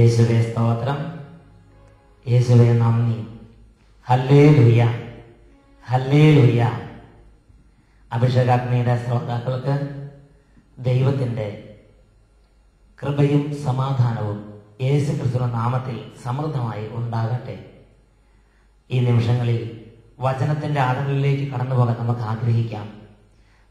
യേശുവെ സ്തോത്രം. യേശുവെ നന്ദി. ഹല്ലേ ലുയ ഹല്ലേ ലുയ അഭിഷേകാഗ്നിയുടെ ശ്രോതാക്കൾക്ക് ദൈവത്തിന്റെ കൃപയും സമാധാനവും യേശു കൃഷ്ണ നാമത്തിൽ സമൃദ്ധമായി ഉണ്ടാകട്ടെ. ഈ നിമിഷങ്ങളിൽ വചനത്തിന്റെ ആഴങ്ങളിലേക്ക് കടന്നു പോകാൻ നമുക്ക് ആഗ്രഹിക്കാം.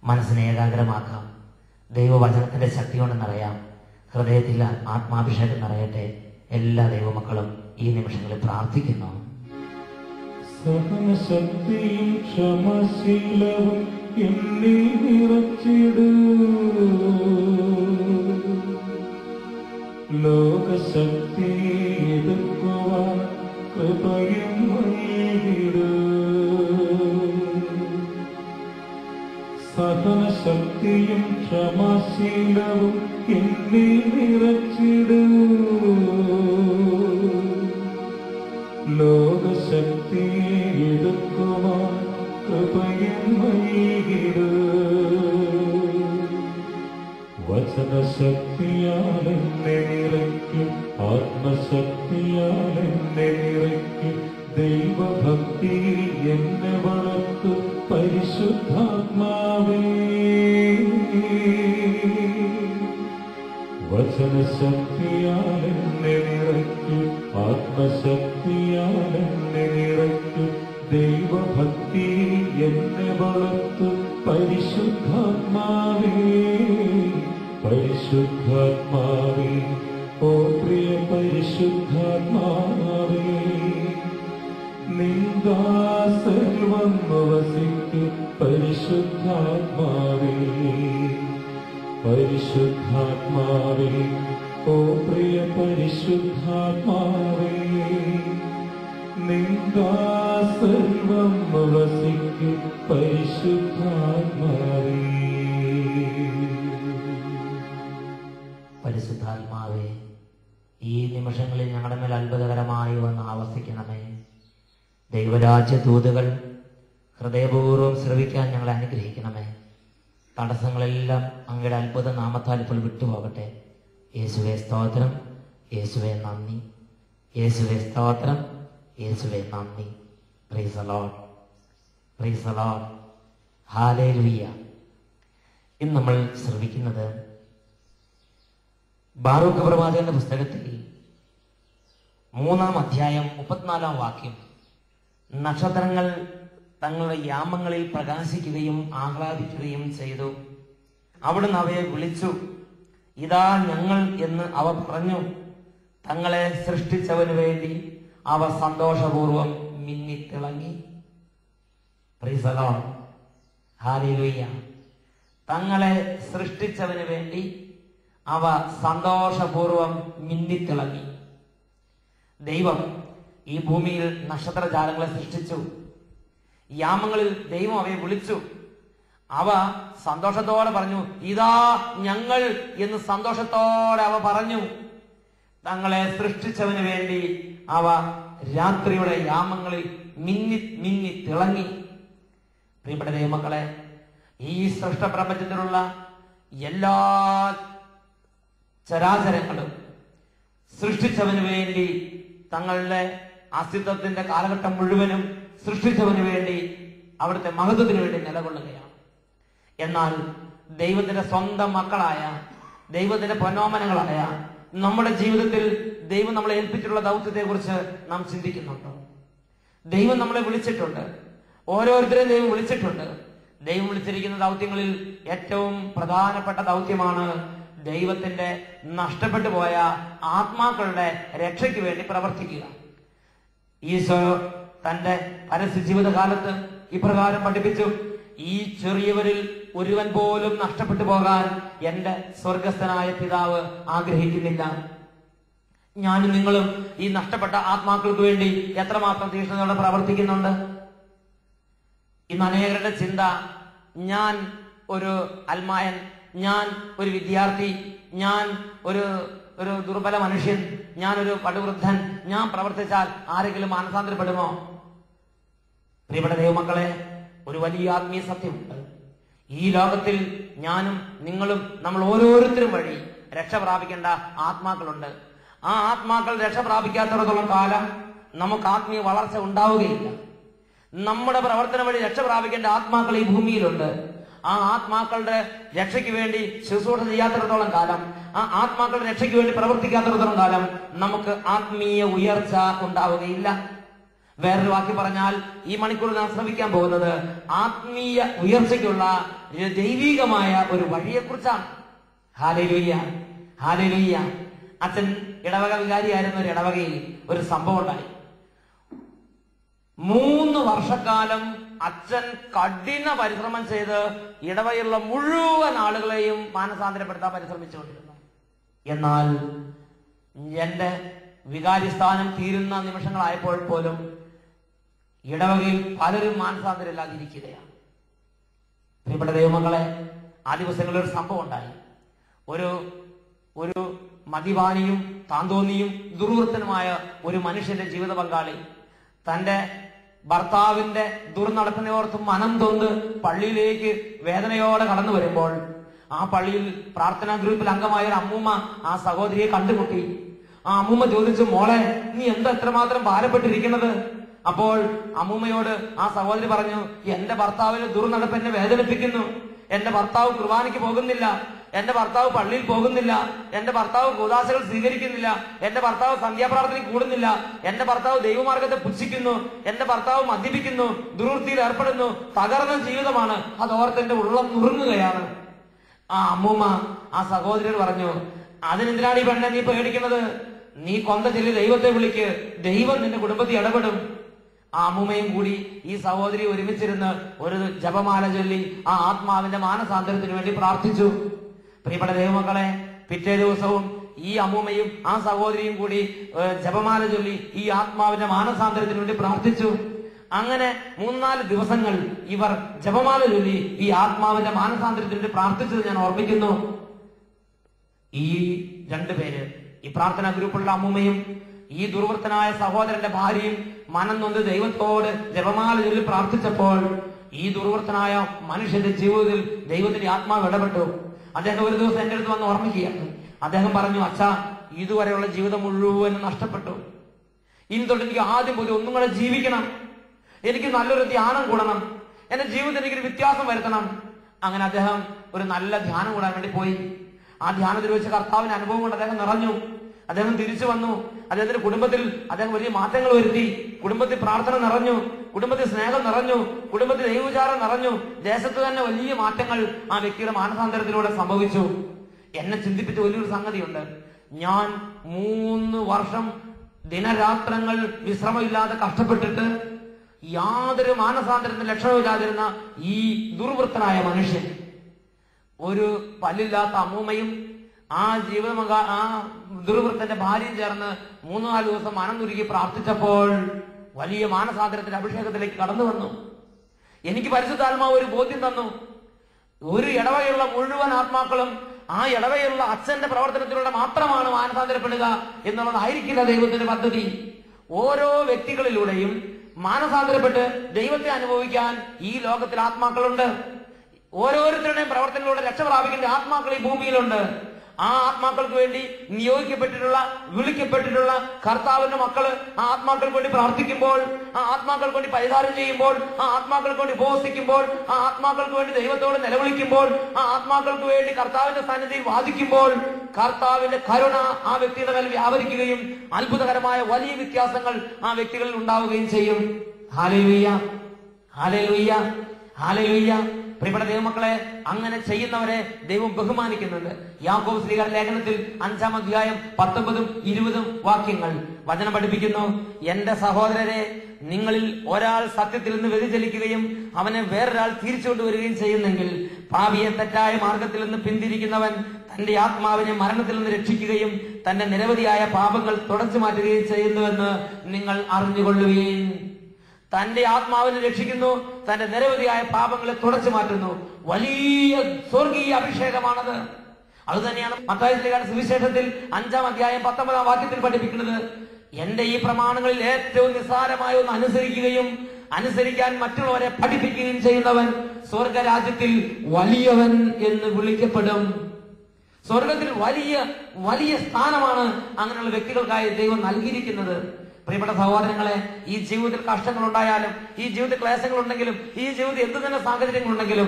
മനസ്സിനെ ഏകാഗ്രമാക്കാം. ദൈവവചനത്തിന്റെ ശക്തി നിറയാം ഹൃദയത്തിൽ ആത്മാഭിഷേകം നിറയട്ടെ എല്ലാ ദൈവമക്കളും ഈ നിമിഷങ്ങളിൽ പ്രാർത്ഥിക്കുന്നു. എന്നെ ലോകശക്തി എതിർക്കുവാൻ കൃപയും നൽകിടൂ സഹനശക്തിയും ക്ഷമാശീലവും എന്നിൽ നിറച്ചിടൂ ലോകശക്തി എടുക്കുവാൻ കൃപയും നൽകിടൂ വചനശക്തിയാൽ എന്നെ നിറയ്ക്കും ആത്മശക്തിയാൽ എന്നെ നിറയ്ക്കും. ദൈവഭക്തിയിൽ എന്നെ വചനശക്തിയാൽ പരിശുദ്ധാത്മാവേ. പരിശുദ്ധാത്മാവേ ഈ നിമിഷങ്ങളിൽ ഞങ്ങളുടെ മേൽ അത്ഭുതകരമായി വന്ന് ആവർത്തിക്കണമേ. ദൈവരാജ്യ ദൂതുകൾ ഹൃദയപൂർവം ശ്രവിക്കാൻ ഞങ്ങളെ അനുഗ്രഹിക്കണമേ. തടസ്സങ്ങളെല്ലാം അങ്ങയുടെ അത്ഭുത നാമത്താൽ ഇപ്പോൾ വിട്ടുപോകട്ടെ. യേശുവെ സ്തോത്രം യേശുവെ നന്ദി യേശുവെ സ്തോത്രം യേശുവെ നന്ദി. പ്രീസലോട്ട് ഇന്ന് നമ്മൾ ശ്രവിക്കുന്നത് ബാറൂഖ് പ്രവാചകന്റെ പുസ്തകത്തിൽ മൂന്നാം അധ്യായം മുപ്പത്തിനാലാം വാക്യം നക്ഷത്രങ്ങൾ തങ്ങളുടെ യാമങ്ങളിൽ പ്രകാശിക്കുകയും ആഹ്ലാദിക്കുകയും ചെയ്തു. അവിടുന്ന് അവയെ വിളിച്ചു ഇതാ ഞങ്ങൾ എന്ന് അവ പറഞ്ഞു. തങ്ങളെ സൃഷ്ടിച്ചവന് വേണ്ടി അവ സന്തോഷപൂർവം മിന്നിത്തിളങ്ങി. പ്രീസലോ ഹാലിലുയ്യ തങ്ങളെ സൃഷ്ടിച്ചവന് വേണ്ടി അവ സന്തോഷപൂർവം മിന്നിത്തിളങ്ങി ദൈവം ഈ ഭൂമിയിൽ നക്ഷത്രജാലങ്ങളെ സൃഷ്ടിച്ചു. യാമങ്ങളിൽ ദൈവം അവയെ വിളിച്ചു. അവ സന്തോഷത്തോടെ പറഞ്ഞു ഇതാ ഞങ്ങൾ എന്ന് സന്തോഷത്തോടെ അവ പറഞ്ഞു. തങ്ങളെ സൃഷ്ടിച്ചവന് വേണ്ടി അവ രാത്രിയുടെ യാമങ്ങളിൽ മിന്നി മിന്നി തിളങ്ങി. പ്രിയപ്പെട്ട ദൈവമക്കളെ ഈ സൃഷ്ടപ്രപഞ്ചത്തിലുള്ള എല്ലാ ചരാചരങ്ങളും സൃഷ്ടിച്ചവന് വേണ്ടി തങ്ങളുടെ അസ്തിത്വത്തിന്റെ കാലഘട്ടം മുഴുവനും സൃഷ്ടിച്ചവന് വേണ്ടി അവിടുത്തെ മഹത്വത്തിന് വേണ്ടി നിലകൊള്ളുകയാണ്. എന്നാൽ ദൈവത്തിന്റെ സ്വന്തം മക്കളായ ദൈവത്തിന്റെ പൊന്നോമനങ്ങളായ നമ്മുടെ ജീവിതത്തിൽ ദൈവം നമ്മളെ ഏൽപ്പിച്ചിട്ടുള്ള ദൗത്യത്തെ കുറിച്ച് നാം ചിന്തിക്കുന്നുണ്ടോ? ദൈവം നമ്മളെ വിളിച്ചിട്ടുണ്ട്. ഓരോരുത്തരെയും ദൈവം വിളിച്ചിട്ടുണ്ട്. ദൈവം വിളിച്ചിരിക്കുന്ന ദൗത്യങ്ങളിൽ ഏറ്റവും പ്രധാനപ്പെട്ട ദൗത്യമാണ് ദൈവത്തിന്റെ നഷ്ടപ്പെട്ടു പോയ ആത്മാക്കളുടെ രക്ഷയ്ക്ക് വേണ്ടി പ്രവർത്തിക്കുക. ഈശോ തന്റെ പരസ്യ ജീവിതകാലത്ത് ഇപ്രകാരം പഠിപ്പിച്ചു ഈ ചെറിയവരിൽ ഒരുവൻ പോലും നഷ്ടപ്പെട്ടു പോകാൻ എന്റെ സ്വർഗസ്ഥനായ പിതാവ് ആഗ്രഹിക്കുന്നില്ല. ഞാനും നിങ്ങളും ഈ നഷ്ടപ്പെട്ട ആത്മാക്കൾക്ക് വേണ്ടി എത്രമാത്രം തീക്ഷ്ണതയോടെ പ്രവർത്തിക്കുന്നുണ്ട്? ഇന്ന് അനേകരുടെ ചിന്ത ഞാൻ ഒരു അൽമായൻ ഞാൻ ഒരു വിദ്യാർത്ഥി ഞാൻ ഒരു ഒരു ദുർബല മനുഷ്യൻ ഞാൻ ഒരു പടുവൃദ്ധൻ ഞാൻ പ്രവർത്തിച്ചാൽ ആരെങ്കിലും മാനസാന്തരപ്പെടുമോ? പ്രിയപ്പെട്ട ദൈവമക്കളെ ഒരു വലിയ ആത്മീയ സത്യമുണ്ട് ഈ ലോകത്തിൽ ഞാനും നിങ്ങളും നമ്മൾ ഓരോരുത്തരും വഴി രക്ഷ പ്രാപിക്കേണ്ട ആത്മാക്കളുണ്ട്. ആ ആത്മാക്കൾ രക്ഷ പ്രാപിക്കാത്തിടത്തോളം കാലം നമുക്ക് ആത്മീയ വളർച്ച ഉണ്ടാവുകയില്ല. നമ്മുടെ പ്രവർത്തനം വഴി രക്ഷ പ്രാപിക്കേണ്ട ആത്മാക്കൾ ഈ ഭൂമിയിലുണ്ട്. ആ ആത്മാക്കളുടെ രക്ഷയ്ക്ക് വേണ്ടി ശുശ്രൂഷ ചെയ്യാത്തിടത്തോളം കാലം ആ ആത്മാക്കളുടെ രക്ഷയ്ക്ക് വേണ്ടി പ്രവർത്തിക്കാത്തിടത്തോളം കാലം നമുക്ക് ആത്മീയ ഉയർച്ച ഉണ്ടാവുകയില്ല. വേറൊരു വാക്കി പറഞ്ഞാൽ ഈ മണിക്കൂർ നാം ശ്രമിക്കാൻ പോകുന്നത് ആത്മീയ ഉയർച്ചയ്ക്കുള്ള ദൈവികമായ ഒരു വഴിയെക്കുറിച്ചാണ്. ഹാലലുയ്യ ഹാലലുയ്യ. അച്ഛൻ ഇടവക വികാരിയായിരുന്ന ഒരു ഇടവകയിൽ ഒരു സംഭവം ഉണ്ടായി. മൂന്ന് വർഷക്കാലം അച്ഛൻ കഠിന പരിശ്രമം ചെയ്ത് ഇടവയുള്ള മുഴുവൻ ആളുകളെയും മാനസാന്തരപ്പെടുത്താൻ പരിശ്രമിച്ചുകൊണ്ടിരുന്നു. എന്നാൽ എന്റെ വികാരിസ്ഥാനം തീരുന്ന നിമിഷങ്ങളായപ്പോൾ പോലും ഇടവകയിൽ പലരും മാനസാന്തരമില്ലാതിരിക്കുകയാണ് പ്രിയപ്പെട്ട ദൈവമക്കളെ ആ ദിവസങ്ങളിൽ ഒരു സംഭവം ഉണ്ടായി. ഒരു ഒരു മതിവാനിയും താന്തോന്നിയും ദുർവൃത്തനുമായ ഒരു മനുഷ്യന്റെ ജീവിത പങ്കാളി തന്റെ ഭർത്താവിന്റെ ദുർനടപ്പിനെ ഓർത്ത് മനം തൊന്ന് പള്ളിയിലേക്ക് വേദനയോടെ കടന്നു വരുമ്പോൾ ആ പള്ളിയിൽ പ്രാർത്ഥനാ ഗ്രൂപ്പിൽ അംഗമായ ഒരു അമ്മൂമ്മ ആ സഹോദരിയെ കണ്ടുമുട്ടി. ആ അമ്മൂമ്മ ചോദിച്ചു മോളെ നീ എന്താ എത്രമാത്രം ഭാരപ്പെട്ടിരിക്കുന്നത്? അപ്പോൾ അമ്മൂമ്മയോട് ആ സഹോദരി പറഞ്ഞു എന്റെ ഭർത്താവിന് ദുർനടപ്പ് എന്നെ വേദനിപ്പിക്കുന്നു. എന്റെ ഭർത്താവ് കുർബാനയ്ക്ക് പോകുന്നില്ല. എന്റെ ഭർത്താവ് പള്ളിയിൽ പോകുന്നില്ല. എന്റെ ഭർത്താവ് കൂതാശകൾ സ്വീകരിക്കുന്നില്ല. എന്റെ ഭർത്താവ് സന്ധ്യാപ്രാർത്ഥന കൂടുന്നില്ല. എന്റെ ഭർത്താവ് ദൈവമാർഗത്തെ പുച്ഛിക്കുന്നു. എന്റെ ഭർത്താവ് മദ്യപിക്കുന്നു. ദുർവൃത്തിയിൽ ഏർപ്പെടുന്നു. തകർന്ന ജീവിതമാണ്. അത് ഓർത്ത് എന്റെ ഉള്ളം നുറുങ്ങുകയാണ്. ആ അമ്മൂമ്മ ആ സഹോദരൻ പറഞ്ഞു അതിനെന്തിനാണ് ഈ പെണ്ണെ നീ പേടിക്കുന്നത്? നീ കൊന്ത ചെല്ലി ദൈവത്തെ വിളിക്ക്. ദൈവം നിന്റെ കുടുംബത്തിൽ ഇടപെടും. ആ അമ്മുമ്മയും കൂടി ഈ സഹോദരി ഒരുമിച്ചിരുന്ന് ഒരു ജപമാല ചൊല്ലി ആ ആത്മാവിന്റെ മാനസാന്തരത്തിന് വേണ്ടി പ്രാർത്ഥിച്ചു. പ്രിയപ്പെട്ട ദൈവമക്കളെ പിറ്റേ ദിവസവും ഈ അമ്മൂമ്മയും ആ സഹോദരിയും കൂടി ജപമാല ചൊല്ലി ഈ ആത്മാവിന്റെ മാനസാന്തരത്തിന് വേണ്ടി പ്രാർത്ഥിച്ചു. അങ്ങനെ മൂന്നാൽ ദിവസങ്ങൾ ഇവർ ജപമാല ചൊല്ലി ഈ ആത്മാവിന്റെ മാനസാന്തരത്തിന് വേണ്ടി പ്രാർത്ഥിച്ചത് ഞാൻ ഓർമ്മിക്കുന്നു. ഈ രണ്ടുപേര് ഈ പ്രാർത്ഥനാ ഗ്രൂപ്പുള്ള അമ്മൂമ്മയും ഈ ദുർവൃത്തനായ സഹോദരന്റെ ഭാര്യയും മനം നൊന്ന് ദൈവത്തോട് ജപമാല ചൊല്ലി പ്രാർത്ഥിച്ചപ്പോൾ ഈ ദുർവൃത്തനായ മനുഷ്യന്റെ ജീവിതത്തിൽ ദൈവത്തിന്റെ ആത്മാവ് ഇടപെട്ടു. അദ്ദേഹം ഒരു ദിവസം എന്റെ അടുത്ത് വന്ന് ഓർമ്മിക്കുകയാണ്. അദ്ദേഹം പറഞ്ഞു അച്ഛാ ഇതുവരെയുള്ള ജീവിതം മുഴുവൻ നഷ്ടപ്പെട്ടു. ഇനി തൊട്ട് എനിക്ക് ആദ്യം പോലും ഒന്നും കൂടെ ജീവിക്കണം. എനിക്ക് നല്ലൊരു ധ്യാനം കൂടണം. എന്റെ ജീവിതത്തിൽ എനിക്കൊരു വ്യത്യാസം വരുത്തണം. അങ്ങനെ അദ്ദേഹം ഒരു നല്ല ധ്യാനം കൂടാൻ വേണ്ടി പോയി. ആ ധ്യാനത്തിൽ വെച്ച് കർത്താവിന് അനുഭവം കൊണ്ട് അദ്ദേഹം നിറഞ്ഞു. അദ്ദേഹം തിരിച്ചു വന്നു. അദ്ദേഹത്തിന്റെ കുടുംബത്തിൽ അദ്ദേഹം വലിയ മാറ്റങ്ങൾ വരുത്തി. കുടുംബത്തിൽ പ്രാർത്ഥന നിറഞ്ഞു. കുടുംബത്തിൽ സ്നേഹം നിറഞ്ഞു. കുടുംബത്തിൽ ദൈവവിചാരം നിറഞ്ഞു. ദേശത്ത് തന്നെ വലിയ മാറ്റങ്ങൾ ആ വ്യക്തിയുടെ മാനസാന്തരത്തിലൂടെ സംഭവിച്ചു. എന്നെ ചിന്തിപ്പിച്ച വലിയൊരു സംഗതിയുണ്ട്. ഞാൻ മൂന്ന് വർഷം ദിനരാത്രങ്ങൾ വിശ്രമമില്ലാതെ കഷ്ടപ്പെട്ടിട്ട് യാതൊരു മാനസാന്തരത്തിന് ലക്ഷണമില്ലാതിരുന്ന ഈ ദുർവൃത്തനായ മനുഷ്യൻ. ഒരു പല്ലില്ലാത്ത അമ്മൂമ്മയും ആ ജീവമക ആ ദുർവൃത്തന്റെ ഭാര്യയും ചേർന്ന് മൂന്ന് നാല് ദിവസം മനംതുരുകി പ്രാർത്ഥിച്ചപ്പോൾ വലിയ മാനസാന്തരത്തിന്റെ അഭിഷേകത്തിലേക്ക് കടന്നു വന്നു. എനിക്ക് പരിശുദ്ധാത്മാവ് ഒരു ബോധ്യം തന്നു. ഒരു ഇടവകയുള്ള മുഴുവൻ ആത്മാക്കളും ആ ഇടവയുള്ള അച്ഛന്റെ പ്രവർത്തനത്തിലൂടെ മാത്രമാണ് മാനസാന്തരപ്പെടുക എന്നുള്ളതായിരിക്കില്ല ദൈവത്തിന്റെ പദ്ധതി. ഓരോ വ്യക്തികളിലൂടെയും മാനസാന്തരപ്പെട്ട് ദൈവത്തെ അനുഭവിക്കാൻ ഈ ലോകത്തിൽ ആത്മാക്കളുണ്ട്. ഓരോരുത്തരുടെയും പ്രവർത്തനത്തിലൂടെ രക്ഷ പ്രാപിക്കേണ്ട ആത്മാക്കൾ ഈ ഭൂമിയിലുണ്ട്. ആ ആത്മാക്കൾക്ക് വേണ്ടി നിയോഗിക്കപ്പെട്ടിട്ടുള്ള വിളിക്കപ്പെട്ടിട്ടുള്ള കർത്താവിന്റെ മക്കൾ ആ ആത്മാക്കൾക്ക് വേണ്ടി പ്രാർത്ഥിക്കുമ്പോൾ ആ ആത്മാക്കൾക്ക് വേണ്ടി പരിഹാരം ചെയ്യുമ്പോൾ ആ ആത്മാക്കൾക്ക് വേണ്ടി ഉപവസിക്കുമ്പോൾ ആ ആത്മാക്കൾക്ക് വേണ്ടി ദൈവത്തോട് നിലവിളിക്കുമ്പോൾ ആ ആത്മാക്കൾക്ക് വേണ്ടി കർത്താവിന്റെ സന്നിധിയിൽ വാദിക്കുമ്പോൾ കർത്താവിന്റെ കരുണ ആ വ്യക്തിയുടെ മേൽ വ്യാപരിക്കുകയും അത്ഭുതകരമായ വലിയ വ്യത്യാസങ്ങൾ ആ വ്യക്തികളിൽ ഉണ്ടാവുകയും ചെയ്യും. ഹാലലുയ്യ ഹാലലുയ്യ ഹാലലുയ്യ പ്രിയപ്പെട്ട ദൈവമക്കളെ അങ്ങനെ ചെയ്യുന്നവരെ ദൈവം ബഹുമാനിക്കുന്നുണ്ട്. യാക്കോബ് ശ്രീകർ ലേഖനത്തിൽ അഞ്ചാം അധ്യായം പത്തൊമ്പതും ഇരുപതും വാക്യങ്ങൾ വചനം പഠിപ്പിക്കുന്നു. എന്റെ സഹോദരരെ നിങ്ങളിൽ ഒരാൾ സത്യത്തിൽ നിന്ന് വ്യതിചലിക്കുകയും അവനെ വേറൊരാൾ തിരിച്ചുകൊണ്ടുവരികയും ചെയ്യുന്നെങ്കിൽ ഭാവിയെ തെറ്റായ മാർഗത്തിൽ നിന്ന് പിന്തിരിക്കുന്നവൻ തന്റെ ആത്മാവിനെ മരണത്തിൽ നിന്ന് രക്ഷിക്കുകയും തന്റെ നിരവധിയായ പാപങ്ങൾ തുടച്ചു മാറ്റുകയും ചെയ്യുന്നുവെന്ന് നിങ്ങൾ അറിഞ്ഞുകൊള്ളുകയും തന്റെ ആത്മാവിനെ രക്ഷിക്കുന്നു തന്റെ നിരവധിയായ പാപങ്ങളെ തുടച്ചു മാറ്റുന്നു. വലിയ സ്വർഗീയ അഭിഷേകമാണത്. അത് തന്നെയാണ് മത്തായ സുവിശേഷത്തിൽ അഞ്ചാം അധ്യായം പത്തൊമ്പതാം വാക്യത്തിൽ പഠിപ്പിക്കുന്നത്. എന്റെ ഈ പ്രമാണങ്ങളിൽ ഏറ്റവും നിസ്സാരമായ ഒന്ന് അനുസരിക്കുകയും അനുസരിക്കാൻ മറ്റുള്ളവരെ പഠിപ്പിക്കുകയും ചെയ്യുന്നവൻ സ്വർഗരാജ്യത്തിൽ വലിയവൻ എന്ന് വിളിക്കപ്പെടും. സ്വർഗത്തിൽ വലിയ വലിയ സ്ഥാനമാണ് അങ്ങനെയുള്ള വ്യക്തികൾക്കായി ദൈവം നൽകിയിരിക്കുന്നത്. പ്രിയപ്പെട്ട സഹോദരങ്ങളെ ഈ ജീവിതത്തിൽ കഷ്ടങ്ങൾ ഉണ്ടായാലും ഈ ജീവിതത്തിൽ ക്ലേശങ്ങൾ ഉണ്ടെങ്കിലും ഈ ജീവിതത്തിൽ എന്ത് തന്നെ സാഹചര്യങ്ങൾ ഉണ്ടെങ്കിലും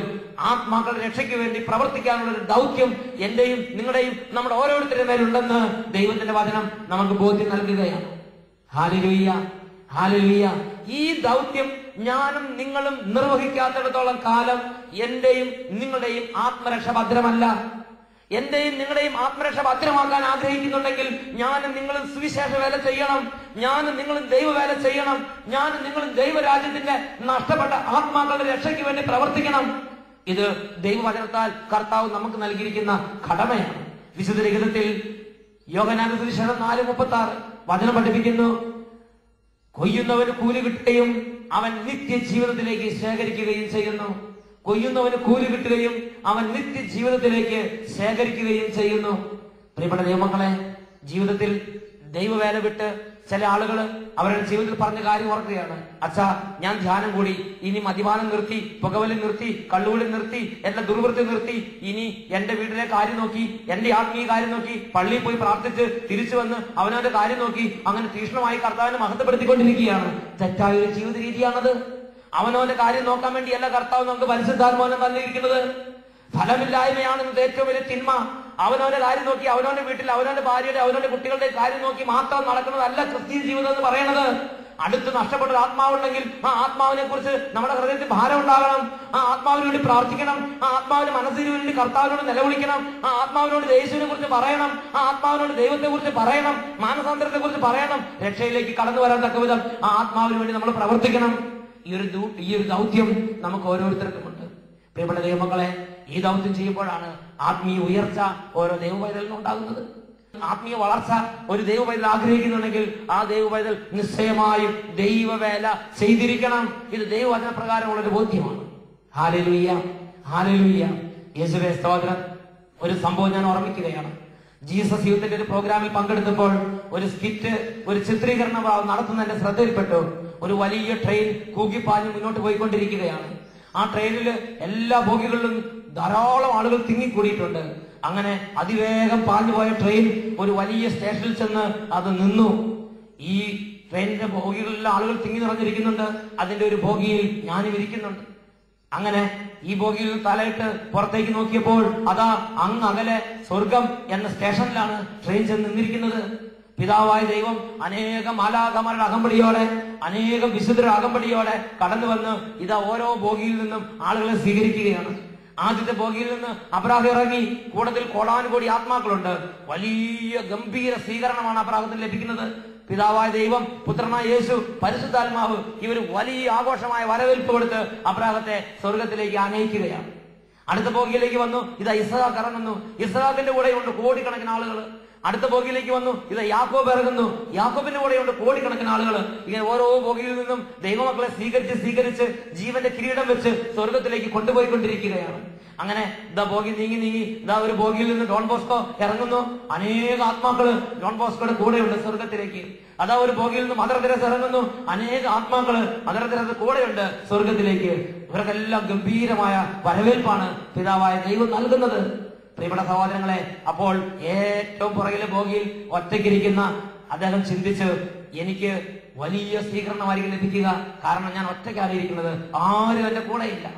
ആത്മാക്കളുടെ രക്ഷയ്ക്ക് വേണ്ടി പ്രവർത്തിക്കാനുള്ള ഒരു ദൗത്യം എന്റെയും നിങ്ങളുടെയും നമ്മുടെ ഓരോരുത്തരുടെ മേലുണ്ടെന്ന് ദൈവത്തിന്റെ വചനം നമുക്ക് ബോധ്യം നൽകുകയാണ്. ഹാലലുയ്യ ഹാലലുയ്യ ഈ ദൗത്യം ഞാനും നിങ്ങളും നിർവഹിക്കാത്തിടത്തോളം കാലം എന്റെയും നിങ്ങളുടെയും ആത്മരക്ഷ ഭദ്രമല്ല. എന്റെയും നിങ്ങളുടെയും ആത്മരക്ഷ ഭദ്രമാക്കാൻ ആഗ്രഹിക്കുന്നുണ്ടെങ്കിൽ ഞാനും നിങ്ങളും സുവിശേഷ വേല ചെയ്യണം. ഞാനും നിങ്ങളും ദൈവവേല ചെയ്യണം. ഞാനും നിങ്ങളും ദൈവരാജ്യത്തിന്റെ നഷ്ടപ്പെട്ട ആത്മാക്കളുടെ രക്ഷയ്ക്ക് വേണ്ടി പ്രവർത്തിക്കണം. ഇത് ദൈവവചനത്താൽ കർത്താവ് നമുക്ക് നൽകിയിരിക്കുന്ന കടമയാണ്. വിശുദ്ധ യോഗനാന സുവിശേഷം നാല് മുപ്പത്തി ആറ് വചനം പഠിപ്പിക്കുന്നു. കൊയ്യുന്നവന് കൂലി കിട്ടുകയും അവൻ നിത്യ ജീവിതത്തിലേക്ക് ശേഖരിക്കുകയും ചെയ്യുന്നു. കൊയ്യുന്നവന് കൂലി കിട്ടുകയും അവൻ നിത്യ ജീവിതത്തിലേക്ക് ശേഖരിക്കുകയും ചെയ്യുന്നു. പ്രിയപ്പെട്ട ദൈവമക്കളെ ജീവിതത്തിൽ ദൈവവേല വിട്ട് ചില ആളുകൾ അവരുടെ ജീവിതത്തിൽ പറഞ്ഞ കാര്യം ഓർക്കുകയാണ്. അച്ഛാ ഞാൻ ധ്യാനം കൂടി. ഇനി മദ്യപാനം നിർത്തി പുകവലി നിർത്തി കള്ളുകൂടി നിർത്തി എന്റെ ദുർവൃത്തി നിർത്തി. ഇനി എന്റെ വീട്ടിലെ കാര്യം നോക്കി എന്റെ ആത്മീയ കാര്യം നോക്കി പള്ളിയിൽ പോയി പ്രാർത്ഥിച്ച് തിരിച്ചു വന്ന് അവനവന്റെ കാര്യം നോക്കി അങ്ങനെ തീക്ഷ്ണമായി കർത്താവിനെ മഹത്വപ്പെടുത്തിക്കൊണ്ടിരിക്കുകയാണ്. തെറ്റായ ഒരു ജീവിത രീതിയാണത് അവനവന്റെ കാര്യം നോക്കാൻ വേണ്ടിയല്ല കർത്താവ് നമുക്ക് പരിശുദ്ധാത്മാനം തന്നിരിക്കുന്നത്. ഫലമില്ലായ്മയാണ് ഇന്നത്തെ ഏറ്റവും വലിയ തിന്മ. അവനവന്റെ കാര്യം നോക്കി അവനവന്റെ വീട്ടിൽ അവനവന്റെ ഭാര്യയുടെ അവനവന്റെ കുട്ടികളുടെ കാര്യം നോക്കി മാത്രം നടക്കുന്നതല്ല ക്രിസ്ത്യൻ ജീവിതം എന്ന് പറയുന്നത് അടുത്ത് നഷ്ടപ്പെട്ട ആത്മാവുണ്ടെങ്കിൽ ആ ആത്മാവിനെ കുറിച്ച് നമ്മുടെ ഹൃദയത്തിൽ ഭാരം ഉണ്ടാകണം. ആ ആത്മാവിന് വേണ്ടി പ്രാർത്ഥിക്കണം. ആ ആത്മാവിന് മനസ്സിന് വേണ്ടി കർത്താവിനോട് നിലവിളിക്കണം. ആ ആത്മാവിനോട് യേശുവിനെ കുറിച്ച് പറയണം. ആ ആത്മാവിനോട് ദൈവത്തെ കുറിച്ച് പറയണം. മാനസാന്തരത്തെ കുറിച്ച് പറയണം. രക്ഷയിലേക്ക് കടന്നു വരാൻ തക്ക വിധം ആ ആത്മാവിന് വേണ്ടി നമ്മൾ പ്രവർത്തിക്കണം. ഈ ഒരു ഈ ഒരു ദൗത്യം നമുക്ക് ഓരോരുത്തർക്കുമുണ്ട്. പ്രിയപ്പെട്ട ദൈവമക്കളെ ഈ ദൗത്യം ചെയ്യുമ്പോഴാണ് ആത്മീയ ഉയർച്ച ഓരോ ദൈവപൈതലിനും ഉണ്ടാകുന്നത്. ആത്മീയ വളർച്ച ഒരു ദൈവപൈതൽ ആഗ്രഹിക്കുന്നുണ്ടെങ്കിൽ ആ ദൈവപൈതൽ നിശ്ചയമായും ദൈവവേല ചെയ്തിരിക്കണം. ഇത് ദൈവവചന പ്രകാരമുള്ള ഒരു ബോധ്യമാണ്. ഹാലലുയ്യ ഹാലലുയ്യ യേശുവെ സ്തോത്രം. ഒരു സംഭവം ഞാൻ ഓർമ്മിക്കുകയാണ്. ജീസസ് യൂത്തിന്റെ ഒരു പ്രോഗ്രാമിൽ പങ്കെടുത്തപ്പോൾ ഒരു സ്കിറ്റ് ഒരു ചിത്രീകരണം നടത്തുന്ന എന്റെ ശ്രദ്ധയിൽപ്പെട്ടു. ഒരു വലിയ ട്രെയിൻ കൂകിപ്പാഞ്ഞ് മുന്നോട്ട് പോയിക്കൊണ്ടിരിക്കുകയാണ്. ആ ട്രെയിനിൽ എല്ലാ ബോഗികളിലും ധാരാളം ആളുകൾ തിങ്ങിക്കൂടിയിട്ടുണ്ട്. അങ്ങനെ അതിവേഗം പാഞ്ഞു പോയ ട്രെയിൻ ഒരു വലിയ സ്റ്റേഷനിൽ ചെന്ന് അത് നിന്നു. ഈ ട്രെയിനിന്റെ ബോഗികളിലെ ആളുകൾ തിങ്ങി നിറഞ്ഞിരിക്കുന്നുണ്ട്. അതിന്റെ ഒരു ബോഗിയിൽ ഞാനും ഇരിക്കുന്നുണ്ട്. അങ്ങനെ ഈ ബോഗിയിൽ തലയിട്ട് പുറത്തേക്ക് നോക്കിയപ്പോൾ അതാ അങ്ങ് അകലെ സ്വർഗം എന്ന സ്റ്റേഷനിലാണ് ട്രെയിൻ ചെന്ന് നിന്നിരിക്കുന്നത്. പിതാവായ ദൈവം അനേകം മാലാഖമാരുടെ അകമ്പടിയോടെ അനേകം വിശുദ്ധരുടെ അകമ്പടിയോടെ കടന്നു വന്ന് ഇതാ ഓരോ ബോഗിയിൽ നിന്നും ആളുകളെ സ്വീകരിക്കുകയാണ്. ആദ്യത്തെ ബോഗിയിൽ നിന്ന് അബ്രാഹം ഇറങ്ങി കൂടത്തിൽ കോടാനുകോടി ആത്മാക്കളുണ്ട്. വലിയ ഗംഭീര സ്വീകരണമാണ് അബ്രാഹത്തിന് ലഭിക്കുന്നത്. പിതാവായ ദൈവം പുത്രനായ യേശു പരിശുദ്ധാത്മാവ് ഇവർ വലിയ ആഘോഷമായ വരവേൽപ്പ് കൊടുത്ത് അബ്രാഹത്തെ സ്വർഗത്തിലേക്ക് ആനയിക്കുകയാണ് അടുത്ത ബോഗിയിലേക്ക് വന്നു. ഇതാ ഇസ്രാഖ് ഇറങ്ങുന്നു. ഇസ്രാഖിന്റെ കൂടെയുണ്ട് കോടിക്കണക്കിന് ആളുകൾ അടുത്ത ബോഗിയിലേക്ക് വന്നു. ഇത് യാക്കോബ് ഇറങ്ങുന്നു. യാക്കോബിന്റെ കൂടെയുണ്ട് കോടിക്കണക്കിന് ആളുകൾ ഇങ്ങനെ ഓരോ ബോഗിയിൽ നിന്നും ദൈവമക്കളെ സ്വീകരിച്ച് സ്വീകരിച്ച് ജീവന്റെ കിരീടം വെച്ച് സ്വർഗത്തിലേക്ക് കൊണ്ടുപോയിക്കൊണ്ടിരിക്കുകയാണ്. അങ്ങനെ ഇതാ ബോഗി നീങ്ങി നീങ്ങി ഇതാ ഒരു ബോഗിയിൽ നിന്ന് ഡോൺ ബോസ്കോ ഇറങ്ങുന്നു. അനേക ആത്മാക്കൾ ഡോൺ ബോസ്കോയുടെ കൂടെയുണ്ട് സ്വർഗത്തിലേക്ക് അതാ ഒരു ബോഗിയിൽ നിന്ന് മദർ ഇറങ്ങുന്നു. അനേക ആത്മാക്കൾ മദർ കൂടെയുണ്ട് സ്വർഗത്തിലേക്ക് ഇവർക്കെല്ലാം ഗംഭീരമായ വരവേൽപ്പാണ് പിതാവായ ദൈവം നൽകുന്നത്. പ്രിയപ്പെട്ട സഹോദരങ്ങളെ അപ്പോൾ ഏറ്റവും പുറകിലെ ബോഗിയിൽ ഒറ്റയ്ക്കിരിക്കുന്ന അദ്ദേഹം ചിന്തിച്ച് എനിക്ക് വലിയ സ്വീകരണമായിരിക്കും ലഭിക്കുക. കാരണം ഞാൻ ഒറ്റയ്ക്കാണ് ഇരിക്കുന്നത്. ആരും എന്റെ കൂടെയില്ല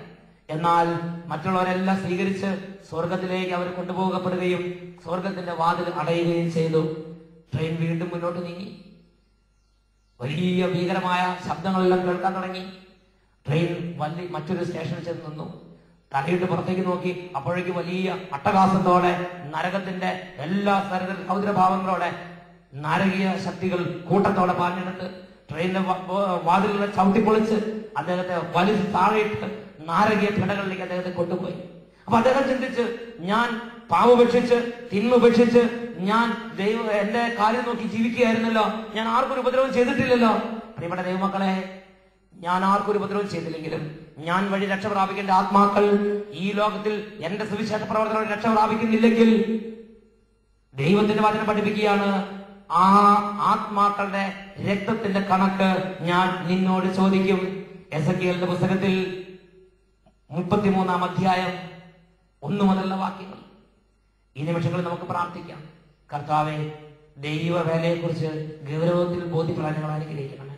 എന്നാൽ മറ്റുള്ളവരെല്ലാം സ്വീകരിച്ച് സ്വർഗത്തിലേക്ക് അവർ കൊണ്ടുപോകപ്പെടുകയും സ്വർഗത്തിന്റെ വാതിൽ അടയുകയും ചെയ്തു. ട്രെയിൻ വീണ്ടും മുന്നോട്ട് നീങ്ങി. വലിയ ഭീകരമായ ശബ്ദങ്ങളെല്ലാം കേൾക്കാൻ തുടങ്ങി. ട്രെയിൻ വലിയ മറ്റൊരു സ്റ്റേഷനിൽ ചെന്ന് നിന്നു. തലയിട്ട് പുറത്തേക്ക് നോക്കി അപ്പോഴേക്ക് വലിയ അട്ടഹാസത്തോടെ നരകത്തിന്റെ എല്ലാ തരത്തിൽ കൗതിരഭാവങ്ങളോടെ നാരകീയ ശക്തികൾ കൂട്ടത്തോടെ വ- വ- വാതിലുകളെ ചവിട്ടിപ്പൊളിച്ച് അദ്ദേഹത്തെ വലിച്ച് താഴെയിട്ട് നാരകീയ ഘടകളിലേക്ക് അദ്ദേഹത്തെ കൊണ്ടുപോയി. അപ്പൊ അദ്ദേഹം ചിന്തിച്ച് ഞാൻ പാവപേക്ഷിച്ച് തിന്മപേക്ഷിച്ച് ഞാൻ ദൈവ എന്റെ കാര്യം നോക്കി ജീവിക്കുകയായിരുന്നല്ലോ. ഞാൻ ആർക്കും ഒരു ഉപദ്രവം ചെയ്തിട്ടില്ലല്ലോ. പ്രിയപ്പെട്ട ദൈവമക്കളെ ഞാൻ ആർക്കൊരു ഉപദ്രവം ചെയ്തില്ലെങ്കിലും ഞാൻ വഴി രക്ഷ പ്രാപിക്കേണ്ട ആത്മാക്കൾ ഈ ലോകത്തിൽ എന്റെ സുവിശേഷ പ്രവർത്തനം രക്ഷ പ്രാപിക്കുന്നില്ലെങ്കിൽ ദൈവത്തിന്റെ വചനം പഠിപ്പിക്കുകയാണ് ആ ആത്മാക്കളുടെ രക്തത്തിന്റെ കണക്ക് ഞാൻ നിന്നോട് ചോദിക്കും. എസ് എ പുസ്തകത്തിൽ മുപ്പത്തിമൂന്നാം അധ്യായം ഒന്നു മുതലുള്ള വാക്യങ്ങൾ. ഈ നിമിഷങ്ങളിൽ നമുക്ക് പ്രാർത്ഥിക്കാം. കർത്താവെ ദൈവവേലയെക്കുറിച്ച് ഗൗരവത്തിൽ ബോധ്യപ്പെടാൻ ഞങ്ങൾ അനുഗ്രഹിക്കണമേ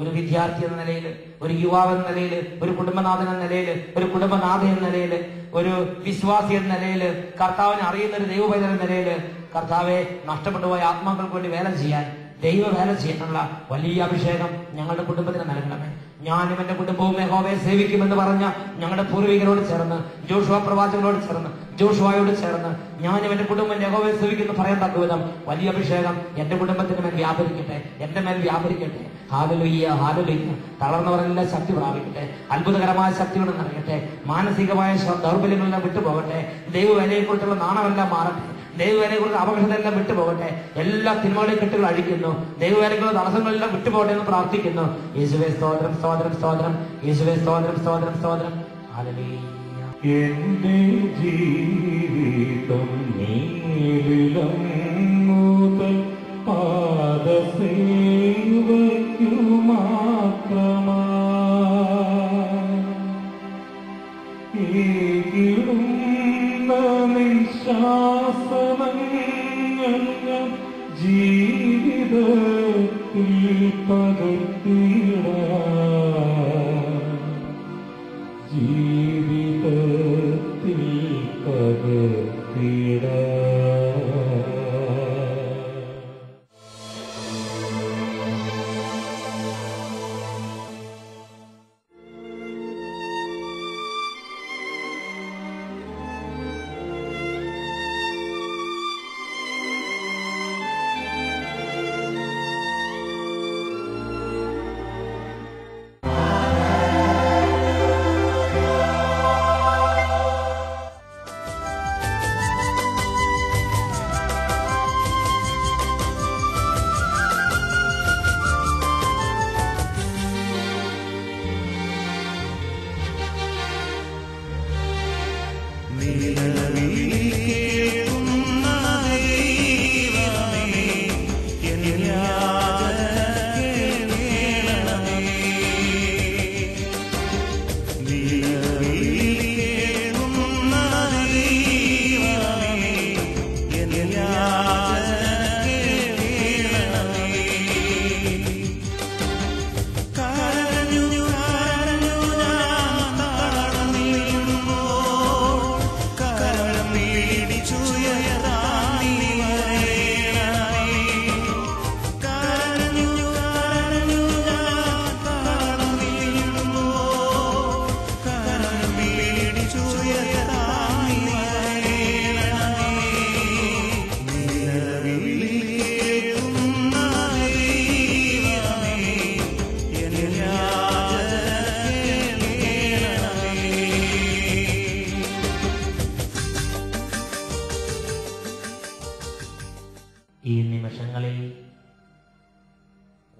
ഒരു വിദ്യാർത്ഥി എന്ന നിലയിൽ ഒരു യുവാവ് എന്ന നിലയിൽ ഒരു കുടുംബനാഥൻ എന്ന നിലയിൽ ഒരു കുടുംബനാഥൻ എന്ന നിലയിൽ ഒരു വിശ്വാസി എന്ന നിലയിൽ കർത്താവിനെ അറിയുന്ന ഒരു ദൈവപൈതൽ എന്ന നിലയിൽ കർത്താവെ നഷ്ടപ്പെട്ടു പോയ ആത്മാക്കൾക്ക് വേണ്ടി വേല ചെയ്യാൻ ദൈവ വേല ചെയ്യാനുള്ള വലിയ അഭിഷേകം ഞങ്ങളുടെ കുടുംബത്തിന് നൽകണമേ. ഞാനും എന്റെ കുടുംബവും യഹോവയെ സേവിക്കുമെന്ന് പറഞ്ഞ ഞങ്ങളുടെ പൂർവികരോട് ചേർന്ന് ജോഷുവ പ്രവാചകരോട് ചേർന്ന് ജോഷുവായോട് ചേർന്ന് ഞാനും എന്റെ കുടുംബം യഹോവയെ സേവിക്കുന്നു പറയാൻ തക്ക വലിയ അഭിഷേകം എന്റെ കുടുംബത്തിന് മേൽ വ്യാപരിക്കട്ടെ എന്റെ മേൽ വ്യാപരിക്കട്ടെ. ഹാലലുയ്യ ഹാലലുയ്യ. തളർന്നവരെല്ലാം ശക്തി പ്രാപിക്കട്ടെ. അത്ഭുതകരമായ ശക്തിയോടെ നിറയട്ടെ. മാനസികമായ ദൗർബല്യങ്ങളെല്ലാം വിട്ടുപോകട്ടെ. ദൈവവേലയെക്കുറിച്ചുള്ള നാണമെല്ലാം മാറട്ടെ. ദൈവവേലയെക്കുറിച്ച് അപകടങ്ങളെല്ലാം വിട്ടുപോകട്ടെ. എല്ലാ തിന്മകളെയും കെട്ടുകൾ അഴിക്കുന്നു. ദൈവവേലക്കുള്ള തടസ്സങ്ങളെല്ലാം വിട്ടുപോകട്ടെ എന്ന് പ്രാർത്ഥിക്കുന്നു. യേശുവേ സ്തോത്രം സ്തോത്രം സ്തോത്രം. യേശുവേ സ്തോത്രം സ്തോത്രം സ്തോത്രം. എന്റെ ജീവിതം നീലിലം മുതൽ you.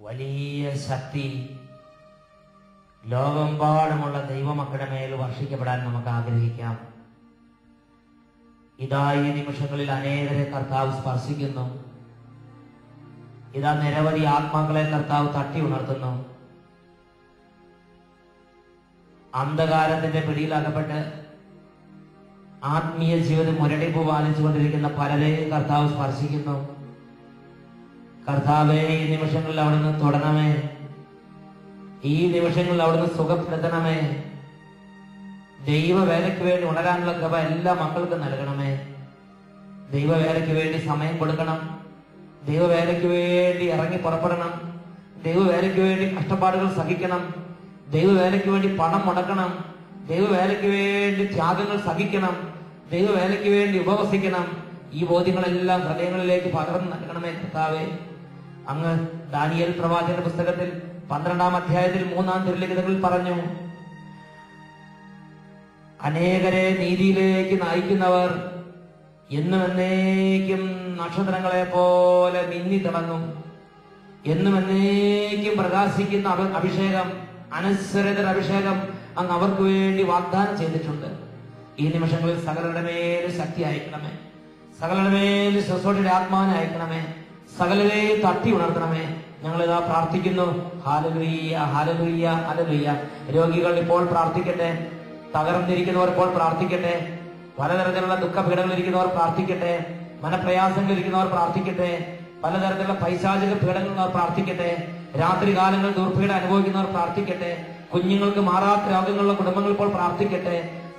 വലിയ ശക്തി. ലോകമെമ്പാടുമുള്ള ദൈവമക്കളുടെ മേൽ വർഷിക്കപ്പെടാൻ നമുക്ക് ആഗ്രഹിക്കാം. ഇതാ ഈ നിമിഷങ്ങളിൽ അനേകരെ കർത്താവ് സ്പർശിക്കുന്നു. ഇതാ നിരവധി ആത്മാക്കളെ കർത്താവ് തട്ടി ഉണർത്തുന്നു. അന്ധകാരത്തിന്റെ പിടിയിലകപ്പെട്ട് ആത്മീയ ജീവിതം മുരടിപ്പ് പാലിച്ചുകൊണ്ടിരിക്കുന്ന പലരെയും കർത്താവ് സ്പർശിക്കുന്നു. കർത്താവെ ഈ നിമിഷങ്ങളിൽ അവിടുന്ന് തൊടണമേ. ഈ നിമിഷങ്ങളിൽ അവിടുന്ന് സുഖപ്പെടുത്തണമേ. ദൈവവേലയ്ക്ക് വേണ്ടി ഉണരാനുള്ള കൃപ എല്ലാ മക്കൾക്കും നൽകണമേ. ദൈവവേലയ്ക്ക് വേണ്ടി സമയം കൊടുക്കണം. ദൈവവേലയ്ക്ക് വേണ്ടി ഇറങ്ങി പുറപ്പെടണം. ദൈവവേലയ്ക്ക് വേണ്ടി കഷ്ടപ്പാടുകൾ സഹിക്കണം. ദൈവവേലയ്ക്ക് വേണ്ടി പണം മുടക്കണം. ദൈവവേലയ്ക്ക് വേണ്ടി ത്യാഗങ്ങൾ സഹിക്കണം. ദൈവവേലയ്ക്ക് വേണ്ടി ഉപവസിക്കണം. ഈ ബോധ്യങ്ങളെല്ലാം ഹൃദയങ്ങളിലേക്ക് പകർന്നു നൽകണമേ കർത്താവേ. അങ്ങ് ദാനിയൽ പ്രവാചകന്റെ പുസ്തകത്തിൽ പന്ത്രണ്ടാം അധ്യായത്തിൽ മൂന്നാം തിരുലിഖിതങ്ങളിൽ പറഞ്ഞു അനേകരെ നീതിയിലേക്ക് നയിക്കുന്നവർ എന്നും എന്നേക്കും നക്ഷത്രങ്ങളെ പോലെ മിന്നി തിളങ്ങും. എന്നും എന്നേക്കും പ്രകാശിക്കുന്ന അഭി- അഭിഷേകം അനശ്വരതര അഭിഷേകം അങ്ങ് അവർക്ക് വേണ്ടി വാഗ്ദാനം ചെയ്തിട്ടുണ്ട്. ഈ നിമിഷങ്ങളിൽ സകലരുടെ മേൽ ശക്തി അയക്കണമേ. സകലരുടെ മേൽ സ്വസോട്ടിയുടെ ആത്മാവിനെ അയക്കണമേ. സകലരെയും തട്ടി ഉണർത്തണമേ. ഞങ്ങൾ ഇതാ പ്രാർത്ഥിക്കുന്നു. ഹാലലുയ്യ ഹാലലുയ്യ ഹാലലുയ്യ രോഗികൾ ഇപ്പോൾ പ്രാർത്ഥിക്കട്ടെ. തകർന്നിരിക്കുന്നവർ ഇപ്പോൾ പ്രാർത്ഥിക്കട്ടെ. പലതരത്തിലുള്ള ദുഃഖപീഠങ്ങളിൽ ഇരിക്കുന്നവർ പ്രാർത്ഥിക്കട്ടെ. മനപ്രയാസങ്ങളിൽ ഇരിക്കുന്നവർ പ്രാർത്ഥിക്കട്ടെ. പലതരത്തിലുള്ള പൈശാചിക പീഡകളുള്ളവർ പ്രാർത്ഥിക്കട്ടെ. രാത്രി കാലങ്ങൾ ദുർപീഡ അനുഭവിക്കുന്നവർ പ്രാർത്ഥിക്കട്ടെ. കുഞ്ഞുങ്ങൾക്ക് മാറാത്ത രോഗങ്ങളുള്ള കുടുംബങ്ങൾ ഇപ്പോൾ പ്രാർത്ഥിക്കട്ടെ.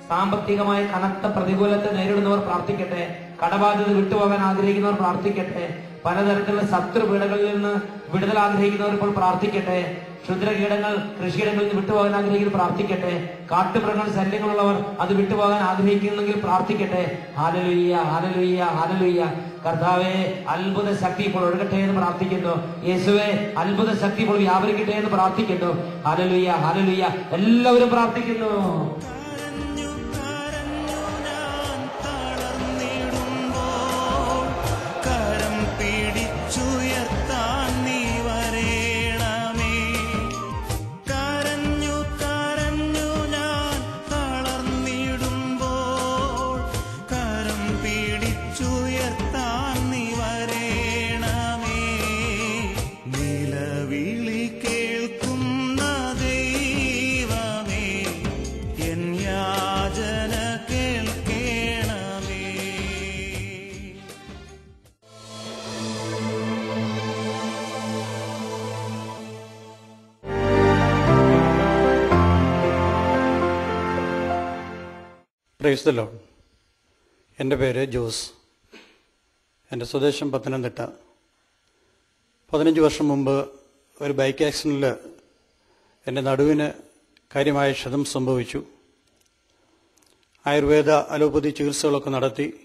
സാമ്പത്തികമായ കനത്ത പ്രതികൂലത്തെ നേരിടുന്നവർ പ്രാർത്ഥിക്കട്ടെ. കടബാധ്യത വിട്ടുപോകാൻ ആഗ്രഹിക്കുന്നവർ പ്രാർത്ഥിക്കട്ടെ. പലതരത്തിലുള്ള ശത്രുപീഠകളിൽ നിന്ന് വിടുതൽ ആഗ്രഹിക്കുന്നവർ ഇപ്പോൾ പ്രാർത്ഥിക്കട്ടെ. ക്ഷുദ്രകീടങ്ങൾ കൃഷിയിടങ്ങളിൽ നിന്ന് വിട്ടുപോകാൻ ആഗ്രഹിക്കുന്നവർ പ്രാർത്ഥിക്കട്ടെ. കാട്ടുമൃഗങ്ങൾ ശല്യങ്ങളുള്ളവർ അത് വിട്ടുപോകാൻ ആഗ്രഹിക്കുന്നെങ്കിൽ പ്രാർത്ഥിക്കട്ടെ. ഹാലലുയ്യ ഹാലലുയ്യ ഹാലലുയ്യ. കർത്താവെ അത്ഭുത ശക്തി ഇപ്പോൾ ഒഴുകട്ടെ എന്ന് പ്രാർത്ഥിക്കുന്നു. യേശുവെ അത്ഭുത ശക്തി ഇപ്പോൾ വ്യാപരിക്കട്ടെ എന്ന് പ്രാർത്ഥിക്കുന്നു. ഹാലലുയ്യ ഹാലലുയ്യ. എല്ലാവരും പ്രാർത്ഥിക്കുന്നു. പ്രൈസ് എന്റെ പേര് ജോസ്. എന്റെ സ്വദേശം പത്തനംതിട്ട. പതിനഞ്ച് വർഷം മുമ്പ് ഒരു ബൈക്ക് ആക്സിഡന്റിൽ എന്റെ നടുവിന് കാര്യമായ ക്ഷതം സംഭവിച്ചു. ആയുർവേദ അലോപ്പതി ചികിത്സകളൊക്കെ നടത്തി.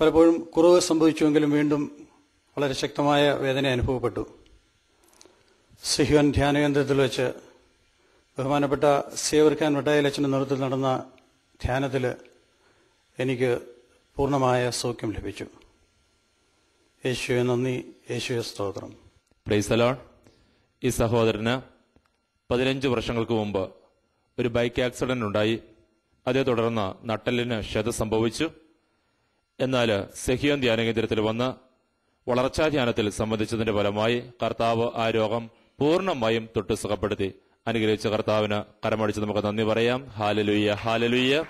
പലപ്പോഴും കുറവ് സംഭവിച്ചുവെങ്കിലും വീണ്ടും വളരെ ശക്തമായ വേദന അനുഭവപ്പെട്ടു. സിഹ്വൻ ധ്യാനകേന്ദ്രത്തിൽ വെച്ച് ബഹുമാനപ്പെട്ട സേവർക്കാൻ വട്ടായ വട്ടായലച്ചന്റെ നേതൃത്വത്തിൽ നടന്ന ധ്യാനത്തിൽ എനിക്ക് പൂർണമായ സൗഖ്യം ലഭിച്ചു. യേശുവെ നന്ദി. യേശുവെ സ്തോത്രം. പ്രൈസലോൺ ഈ സഹോദരന് പതിനഞ്ച് വർഷങ്ങൾക്ക് മുമ്പ് ഒരു ബൈക്ക് ആക്സിഡന്റ് ഉണ്ടായി. അതേ തുടർന്ന് നട്ടലിന് ക്ഷത സംഭവിച്ചു. എന്നാൽ സെഹിയോൻ ധ്യാനകേന്ദ്രത്തിൽ വന്ന് വളർച്ചാ ധ്യാനത്തിൽ സംബന്ധിച്ചതിന്റെ ഫലമായി കർത്താവ് ആ രോഗം പൂർണമായും തൊട്ട് സുഖപ്പെടുത്തി. അനുഗ്രഹിച്ച കർത്താവിന് കരമടിച്ച് നമുക്ക് നന്ദി പറയാം. ഹാലലുയ്യ ഹാലലുയ്യ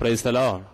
പ്രൈസലോൺ